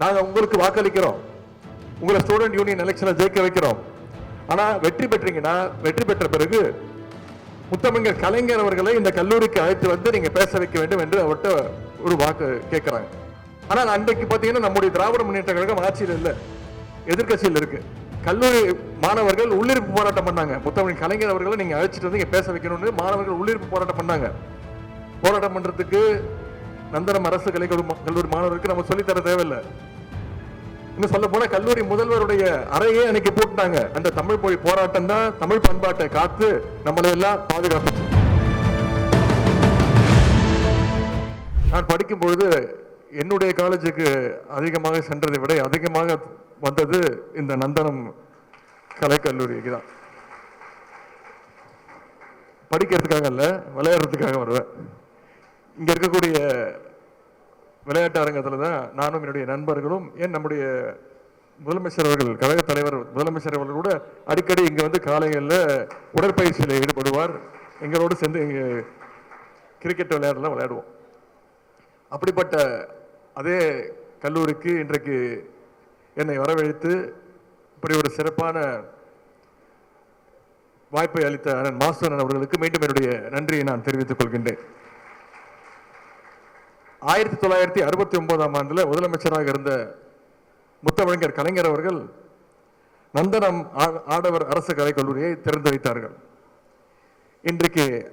நாங்கள் உங்களுக்கு வாக்களிக்கிறோம். உங்களை ஸ்டூடெண்ட் யூனியன் எலெக்ஷனில் ஜெயிக்க வைக்கிறோம். ஆனால் வெற்றி பெற்றீங்கன்னா வெற்றி பெற்ற பிறகு முத்தமிழர் கலைஞர் அவர்களை இந்த கல்லூரிக்கு அழைத்து வந்து நீங்கள் பேச வைக்க வேண்டும் என்று அவர்கிட்ட ஒரு வாக்கு கேட்குறாங்க ஆனால் அன்றைக்கு பார்த்தீங்கன்னா நம்முடைய திராவிட முன்னேற்ற கழகம் ஆட்சியில் இல்லை. எதிர்க்கட்சியில் இருக்கு. கல்லூரி மாணவர்கள் உள்ளிருப்பு போராட்டம் பண்ணாங்க. முத்தமிழ் கலைஞர் அவர்களை நீங்கள் அழைச்சிட்டு வந்து இங்கே பேச வைக்கணும்னு மாணவர்கள் உள்ளிருப்பு போராட்டம் பண்ணாங்க. போராட்டம் பண்ணுறதுக்கு நந்தனம் அரசு கலை கல்லூரி மாணவருக்கு நம்ம சொல்லித்தர தேவையில்லை. இன்னும் சொல்ல போனா கல்லூரி முதல்வருடைய அறையே அன்னைக்கு போட்டாங்க அந்த தமிழ் மொழி போராட்டம் தான் தமிழ் பண்பாட்டை காத்து நம்மளை எல்லாம் பாதுகாப்பு நான் படிக்கும் பொழுது என்னுடைய காலேஜுக்கு அதிகமாக சென்றதை விட அதிகமாக வந்தது இந்த நந்தனம் கலைக்கல்லூரிக்கு தான். படிக்கிறதுக்காக இல்லை விளையாடுறதுக்காக வருவேன். இங்கே இருக்கக்கூடிய விளையாட்டு அரங்கத்தில் தான் நானும் என்னுடைய நண்பர்களும் ஏன் நம்முடைய முதலமைச்சர் அவர்கள் கழக தலைவர் முதலமைச்சர் அவர்கள் கூட அடிக்கடி இங்கே வந்து காலைகளில் உடற்பயிற்சியில் ஈடுபடுவார். எங்களோடு சேர்ந்து இங்கே கிரிக்கெட் விளையாடலாம் விளையாடுவோம். அப்படிப்பட்ட அதே கல்லூரிக்கு இன்றைக்கு என்னை வரவழைத்து இப்படி ஒரு சிறப்பான வாய்ப்பை அளித்த அண்ணன் மாஸ்டர் அவர்களுக்கு மீண்டும் என்னுடைய நன்றியை நான் தெரிவித்துக் கொள்கின்றேன். ஆயிரத்தி தொள்ளாயிரத்தி அறுபத்தி ஒன்பதாம் ஆண்டுல முதலமைச்சராக இருந்த முத்தமிழர் கலைஞர் அவர்கள் நந்தனம் ஆடவர் அரசு கலைக்கல்லூரியை திறந்து வைத்தார்கள் இன்றைக்கு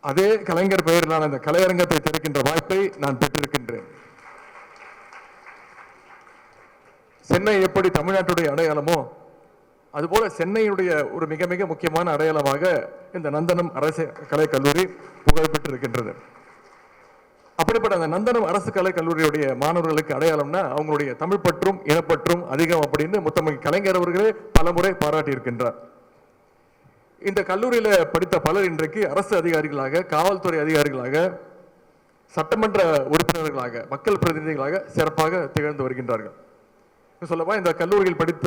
அதே கலைஞர் பெயரிலான அந்த கலையரங்கத்தை திறக்கின்ற வாய்ப்பை நான் பெற்றிருக்கின்றேன். சென்னை எப்படி தமிழ்நாட்டுடைய அடையாளமோ அதுபோல சென்னையுடைய ஒரு மிக மிக முக்கியமான அடையாளமாக இந்த நந்தனம் அரசு கலைக்கல்லூரி புகழ்பெற்றிருக்கின்றது அப்படிப்பட்ட அந்த நந்தனம் அரசு கலை கல்லூரியுடைய மாணவர்களுக்கு அடையாளம்னா அவங்களுடைய தமிழ் பற்றும் இனப்பற்றும் அதிகம் அப்படின்னு முத்தமிழ் கலைஞர் அவர்களே பலமுறை பாராட்டியிருக்கின்றார். இந்த கல்லூரியில படித்த பலர் இன்றைக்கு அரசு அதிகாரிகளாக காவல்துறை அதிகாரிகளாக சட்டமன்ற உறுப்பினர்களாக மக்கள் பிரதிநிதிகளாக சிறப்பாக திகழ்ந்து வருகின்றார்கள். சொல்லப்பா இந்த கல்லூரியில் படித்த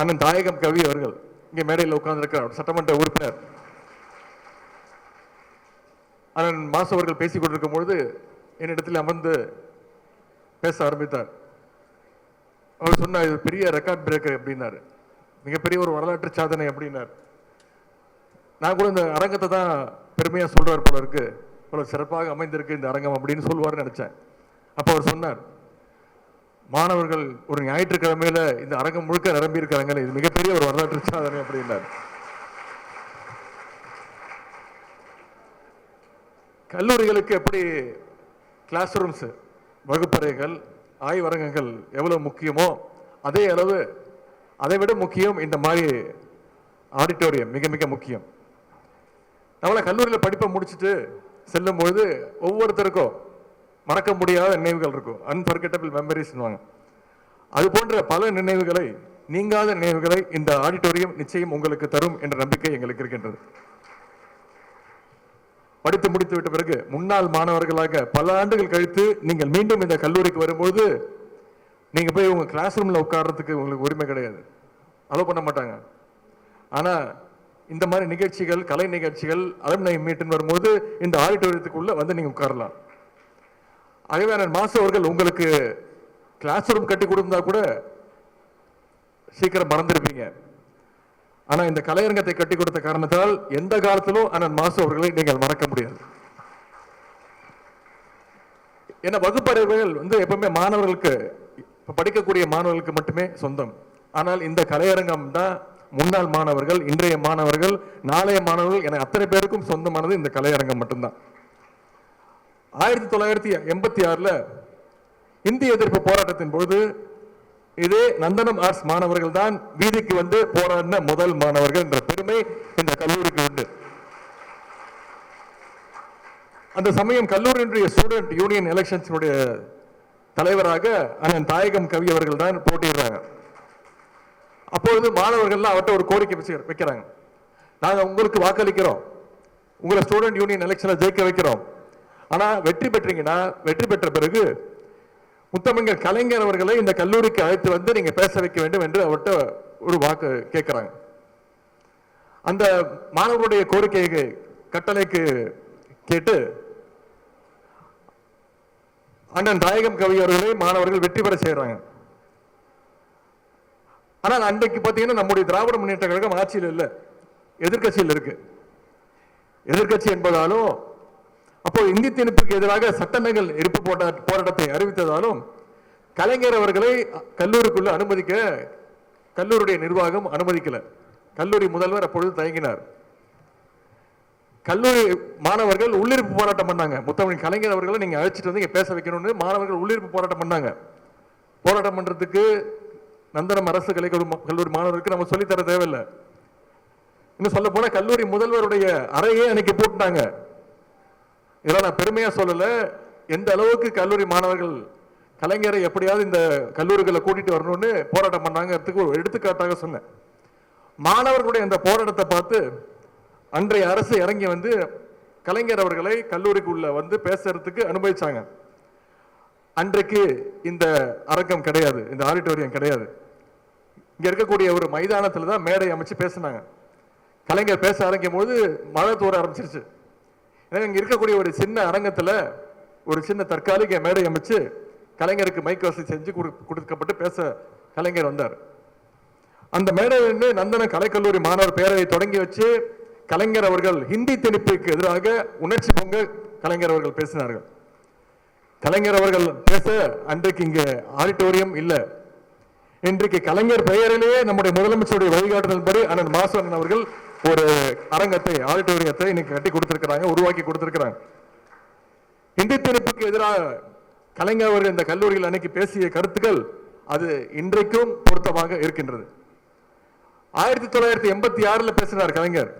அண்ணன் தாயகம் கவி அவர்கள் இங்கே மேடையில் உட்கார்ந்துருக்கிறார் சட்டமன்ற உறுப்பினர். அண்ணன் மாசு அவர்கள் பேசிக் கொண்டிருக்கும் பொழுது என்னிடத்தில் அமர்ந்து பேச ஆரம்பித்தார். அவர் சொன்னார் இது பெரிய ரெக்கார்ட் பிரேக்கர் அப்படின்னாரு. மிகப்பெரிய ஒரு வரலாற்று சாதனை அப்படின்னார். நான் கூட இந்த அரங்கத்தை தான் பெருமையாக சொல்றார் போல இருக்கு. போல சிறப்பாக அமைந்திருக்கு இந்த அரங்கம் அப்படின்னு சொல்லுவார்னு நினச்சேன். அப்போ அவர் சொன்னார் மாணவர்கள் ஒரு ஞாயிற்றுக்கிழமையில இந்த அரங்கம் முழுக்க நிரம்பியிருக்கிறாங்க இது மிகப்பெரிய ஒரு வரலாற்று சாதனை அப்படின்னார். கல்லூரிகளுக்கு எப்படி கிளாஸ் ரூம்ஸ் வகுப்பறைகள் ஆய்வரங்கங்கள் எவ்வளவு முக்கியமோ அதே அளவு அதை விட முக்கியம் இந்த மாதிரி ஆடிட்டோரியம் மிக மிக முக்கியம். நம்மளை கல்லூரியில் படிப்பை முடிச்சுட்டு செல்லும் பொழுது ஒவ்வொருத்தருக்கும் மறக்க முடியாத நினைவுகள் இருக்கும். அன்ஃபர்கெட்டபிள் மெமரிஸ்வாங்க அது போன்ற பல நினைவுகளை நீங்காத நினைவுகளை இந்த ஆடிட்டோரியம் நிச்சயம் உங்களுக்கு தரும் என்ற நம்பிக்கை எங்களுக்கு இருக்கின்றது. படித்து முடித்து விட்ட பிறகு முன்னாள் மாணவர்களாக பல ஆண்டுகள் கழித்து நீங்கள் மீண்டும் இந்த கல்லூரிக்கு வரும்பொழுது நீங்கள் போய் உங்கள் கிளாஸ் ரூமில் உட்கார்றதுக்கு உங்களுக்கு உரிமை கிடையாது. அலோ பண்ண மாட்டாங்க. ஆனால் இந்த மாதிரி நிகழ்ச்சிகள் கலை நிகழ்ச்சிகள் அலுமினை மீட்டுன்னு வரும்போது இந்த ஆடிட்டோரியத்துக்குள்ளே வந்து நீங்கள் உட்காரலாம். ஆகவே நான் மாசு அவர்கள் உங்களுக்கு கிளாஸ் ரூம் கட்டி கொடுத்தா கூட சீக்கிரம் மறந்துருப்பீங்க ஆனா இந்த கலையரங்கத்தை கட்டி கொடுத்த காரணத்தால் எந்த காலத்திலும் அண்ணன் மாசு அவர்களை நீங்கள் மறக்க முடியாது. ஏன்னா வகுப்பறைகள் வந்து எப்பவுமே மாணவர்களுக்கு படிக்கக்கூடிய மாணவர்களுக்கு மட்டுமே சொந்தம். ஆனால் இந்த கலையரங்கம் தான் முன்னாள் மாணவர்கள் இன்றைய மாணவர்கள் நாளைய மாணவர்கள் என அத்தனை பேருக்கும் சொந்தமானது இந்த கலையரங்கம் மட்டும்தான். ஆயிரத்தி தொள்ளாயிரத்தி எண்பத்தி ஆறுல இந்திய எதிர்ப்பு போராட்டத்தின் பொழுது இதே நந்தனம் ஆர்ட்ஸ் மாணவர்கள் தான் வீதிக்கு வந்து போராடின முதல் மாணவர்கள் என்ற பெருமை இந்த கல்லூரிக்கு உண்டு. அந்த சமயம் கல்லூரியினுடைய ஸ்டூடெண்ட் யூனியன் எலெக்ஷன்ஸினுடைய தலைவராக அண்ணன் தாயகம் கவி அவர்கள் தான் போட்டிடுறாங்க அப்பொழுது மாணவர்கள்லாம் அவர்கிட்ட ஒரு கோரிக்கை வைக்கிறாங்க. நாங்கள் உங்களுக்கு வாக்களிக்கிறோம். உங்களை ஸ்டூடெண்ட் யூனியன் எலெக்ஷனில் ஜெயிக்க வைக்கிறோம். ஆனால் வெற்றி பெற்றீங்கன்னா வெற்றி பெற்ற பிறகு முத்தமிழர் கலைஞர் அவர்களை இந்த கல்லூரிக்கு அழைத்து வந்து நீங்க பேச வைக்க வேண்டும் என்று அவர்கிட்ட ஒரு வாக்கு கேட்கிறாங்க அந்த மாணவருடைய கோரிக்கைக்கு கட்டளைக்கு கேட்டு அண்ணன் தாயகம் கவி அவர்களை மாணவர்கள் வெற்றி பெற செய்யறாங்க ஆனால் அன்றைக்கு பார்த்தீங்கன்னா நம்முடைய திராவிட முன்னேற்ற கழகம் ஆட்சியில் இல்லை எதிர்க்கட்சியில் இருக்கு. எதிர்க்கட்சி என்பதாலும் அப்போ இந்தி திணிப்புக்கு எதிராக சட்டங்கள் இருப்பு போட்ட போராட்டத்தை அறிவித்ததாலும் கலைஞர் அவர்களை கல்லூரிக்குள்ள அனுமதிக்க கல்லூரியுடைய நிர்வாகம் அனுமதிக்கல. கல்லூரி முதல்வர் அப்பொழுது தயங்கினார். கல்லூரி மாணவர்கள் உள்ளிருப்பு போராட்டம் பண்ணாங்க. முத்தமிழ் கலைஞர் அவர்களை நீங்கள் அழைச்சிட்டு வந்து இங்கே பேச வைக்கணும்னு மாணவர்கள் உள்ளிருப்பு போராட்டம் பண்ணாங்க. போராட்டம் பண்ணுறதுக்கு நந்தனம் அரசு கலை கல்லூரி மாணவருக்கு நம்ம சொல்லித்தர தேவையில்லை. இன்னும் சொல்ல போனால் கல்லூரி முதல்வருடைய அறையே அன்னைக்கு போட்டுட்டாங்க இதெல்லாம் நான் பெருமையாக சொல்லலை. எந்த அளவுக்கு கல்லூரி மாணவர்கள் கலைஞரை எப்படியாவது இந்த கல்லூரிகளை கூட்டிகிட்டு வரணும்னு போராட்டம் பண்ணாங்கிறதுக்கு ஒரு எடுத்துக்காட்டாக சொன்னேன். மாணவர்களுடைய அந்த போராட்டத்தை பார்த்து அன்றைய அரசு இறங்கி வந்து கலைஞர் அவர்களை கல்லூரிக்குள்ளே வந்து பேசுறதுக்கு அனுபவிச்சாங்க அன்றைக்கு இந்த அரங்கம் கிடையாது இந்த ஆடிட்டோரியம் கிடையாது. இங்கே இருக்கக்கூடிய ஒரு மைதானத்தில் தான் மேடை அமைச்சு பேசினாங்க. கலைஞர் பேச ஆரம்பிக்கும் போது மழை தூர ஆரம்பிச்சிருச்சு. ஏன்னா இங்கே இருக்கக்கூடிய ஒரு சின்ன அரங்கத்தில் ஒரு சின்ன தற்காலிக மேடை அமைச்சு கலைஞருக்கு மைக் வசதி செஞ்சு கொடு- கொடுக்கப்பட்டு பேச கலைஞர் வந்தார். அந்த மேடையிலிருந்து நந்தன கலைக்கல்லூரி மாணவர் பேரவை தொடங்கி வச்சு கலைஞர் அவர்கள் ஹிந்தி திணிப்புக்கு எதிராக உணர்ச்சி பொங்க கலைஞர் அவர்கள் பேசினார்கள். கலைஞர் அவர்கள் பேச அன்றைக்கு இங்கே ஆடிட்டோரியம் இல்லை. இன்றைக்கு கலைஞர் பெயரிலேயே நம்முடைய முதலமைச்சருடைய வழிகாட்டுதல் படி அண்ணன் மாசவன் அவர்கள் ஒரு அரங்கத்தை ஆடிட்டோரியத்தை இன்னைக்கு கட்டி கொடுத்துருக்கிறாங்க உருவாக்கி கொடுத்துருக்கிறாங்க. இந்தி திணிப்புக்கு எதிராக கலைஞர் அவர்கள் இந்த கல்லூரியில் அன்னைக்கு பேசிய கருத்துக்கள் அது இன்றைக்கும் பொருத்தமாக இருக்கின்றது. ஆயிரத்தி தொள்ளாயிரத்தி எண்பத்தி ஆறில் பேசினார் கலைஞர்.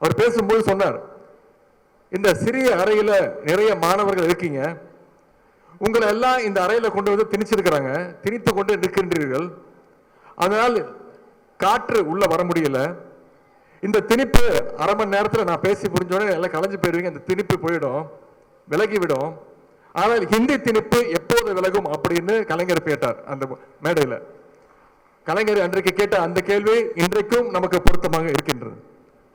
அவர் பேசும்போது சொன்னார் இந்த சிறிய அறையில் நிறைய மாணவர்கள் இருக்கீங்க. உங்களை எல்லாம் இந்த அறையில் கொண்டு வந்து திணிச்சிருக்கிறாங்க. திணித்து கொண்டு நிற்கின்றீர்கள். அதனால் காற்று உள்ளே வர முடியல. இந்த திணிப்பு அரை மணி நேரத்தில் நான் பேசி புரிஞ்சோடனே எல்லாம் கலைஞ்சு போயிடுவீங்க. இந்த திணிப்பு போயிடும் விலகி விடும். ஆனால் ஹிந்தி திணிப்பு எப்போது விலகும் அப்படின்னு கலைஞர் கேட்டார் அந்த மேடையில். கலைஞர் அன்றைக்கு கேட்ட அந்த கேள்வி இன்றைக்கும் நமக்கு பொருத்தமாக இருக்கின்றது.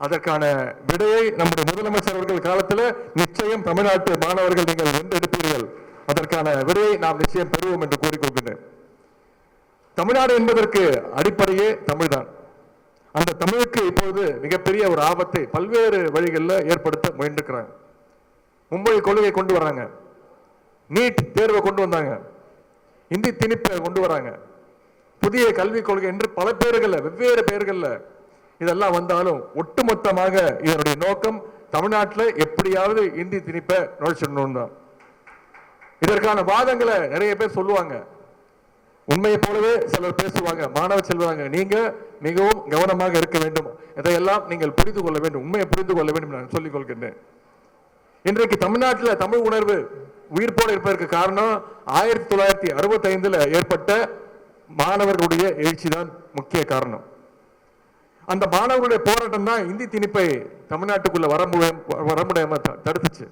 அதற்கான விடையை நம்முடைய முதலமைச்சர் அவர்கள் காலத்தில் நிச்சயம் தமிழ்நாட்டு மாணவர்கள் நீங்கள் வென்றெடுப்பீர்கள். அதற்கான விடையை நாம் நிச்சயம் பெறுவோம் என்று கூறிக்கொள்கிறேன் தமிழ்நாடு என்பதற்கு அடிப்படையே தமிழ்தான். அந்த தமிழுக்கு இப்போது மிகப்பெரிய ஒரு ஆபத்தை பல்வேறு வழிகளில் ஏற்படுத்த முயன்றிருக்கிறாங்க மும்பை கொள்கை கொண்டு வராங்க. நீட் தேர்வை கொண்டு வந்தாங்க. இந்தி திணிப்பை கொண்டு வராங்க. புதிய கல்விக் கொள்கை என்று பல பேர்களில் வெவ்வேறு பேர்களில் இதெல்லாம் வந்தாலும் ஒட்டுமொத்தமாக இதனுடைய நோக்கம் தமிழ்நாட்டில் எப்படியாவது இந்தி திணிப்பை நுழைச்சிடணும் தான் இதற்கான வாதங்களை நிறைய பேர் சொல்லுவாங்க. உண்மையை போலவே சிலர் பேசுவாங்க. மாணவ செல்வாங்க. நீங்க மிகவும் கவனமாக இருக்க வேண்டும். இதையெல்லாம் நீங்கள் புரிந்து கொள்ள வேண்டும். உண்மையை புரிந்து கொள்ள வேண்டும் நான் சொல்லிக் கொள்கின்றேன். இன்றைக்கு தமிழ்நாட்டில் தமிழ் உணர்வு உயிர்ப்போடு இருப்பதற்கு காரணம் ஆயிரத்தி தொள்ளாயிரத்தி அறுபத்தி ஐந்துல ஏற்பட்ட மாணவர்களுடைய எழுச்சி தான் முக்கிய காரணம். அந்த மாணவர்களுடைய போராட்டம் தான் இந்தி திணிப்பை தமிழ்நாட்டுக்குள்ள வர முடியாம த- தடுத்துச்சு.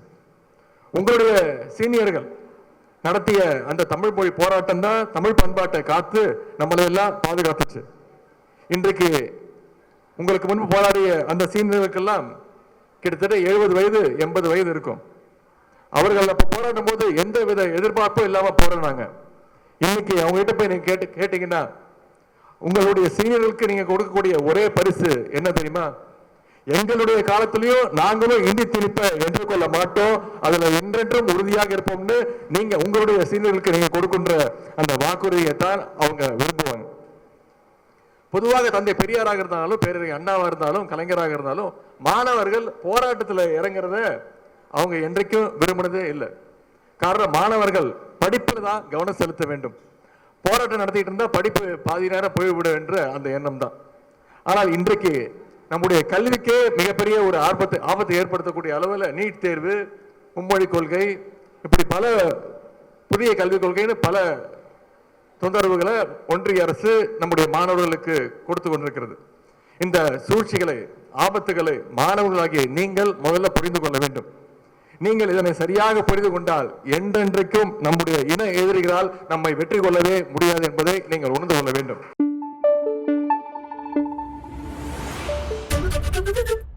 உங்களுடைய சீனியர்கள் நடத்திய அந்த தமிழ் மொழி போராட்டம் தான் தமிழ் பண்பாட்டை காத்து நம்மளை எல்லாம் பாதுகாத்துச்சு. இன்றைக்கு உங்களுக்கு முன்பு போராடிய அந்த சீனியர்களுக்கெல்லாம் கிட்டத்தட்ட எழுபது வயது எண்பது வயது இருக்கும். அவர்கள் அப்போ போராடும் போது எந்த வித எதிர்பார்ப்பும் இல்லாமல் போராடினாங்க. இன்னைக்கு அவங்ககிட்ட போய் நீங்கள் கேட்டு கேட்டீங்கன்னா உங்களுடைய சீனியர்களுக்கு நீங்கள் கொடுக்கக்கூடிய ஒரே பரிசு என்ன தெரியுமா? எங்களுடைய காலத்திலையும் நாங்களும் இந்தி என்று கொள்ள மாட்டோம். அதுல என்றென்றும் உறுதியாக இருப்போம்னு நீங்க உங்களுடைய சீனியர்களுக்கு நீங்க கொடுக்கின்ற அந்த வாக்குறுதியை தான் அவங்க விரும்புவாங்க. பொதுவாக தந்தை பெரியாராக இருந்தாலும் பேரறிஞர் அண்ணாவாக இருந்தாலும் கலைஞராக இருந்தாலும் மாணவர்கள் போராட்டத்தில் இறங்குறத அவங்க என்றைக்கும் விரும்பினதே இல்லை. காரணம் மாணவர்கள் படிப்பில் தான் கவனம் செலுத்த வேண்டும். போராட்டம் நடத்திட்டு இருந்தால் படிப்பு பாதி நேரம் போய்விடும் என்ற அந்த எண்ணம் தான் ஆனால் இன்றைக்கு நம்முடைய கல்விக்கே மிகப்பெரிய ஒரு ஆபத்தை ஆபத்தை ஏற்படுத்தக்கூடிய அளவில் நீட் தேர்வு மும்மொழி கொள்கை இப்படி பல புதிய கல்விக் கொள்கைன்னு பல தொந்தரவுகளை ஒன்றிய அரசு நம்முடைய மாணவர்களுக்கு கொடுத்து கொண்டிருக்கிறது. இந்த சூழ்ச்சிகளை ஆபத்துகளை மாணவர்களாகிய நீங்கள் முதல்ல புரிந்து கொள்ள வேண்டும். நீங்கள் இதனை சரியாக புரிந்து கொண்டால் என்றென்றைக்கும் நம்முடைய இன எதிரிகளால் நம்மை வெற்றி கொள்ளவே முடியாது என்பதை நீங்கள் உணர்ந்து கொள்ள வேண்டும். Thank you.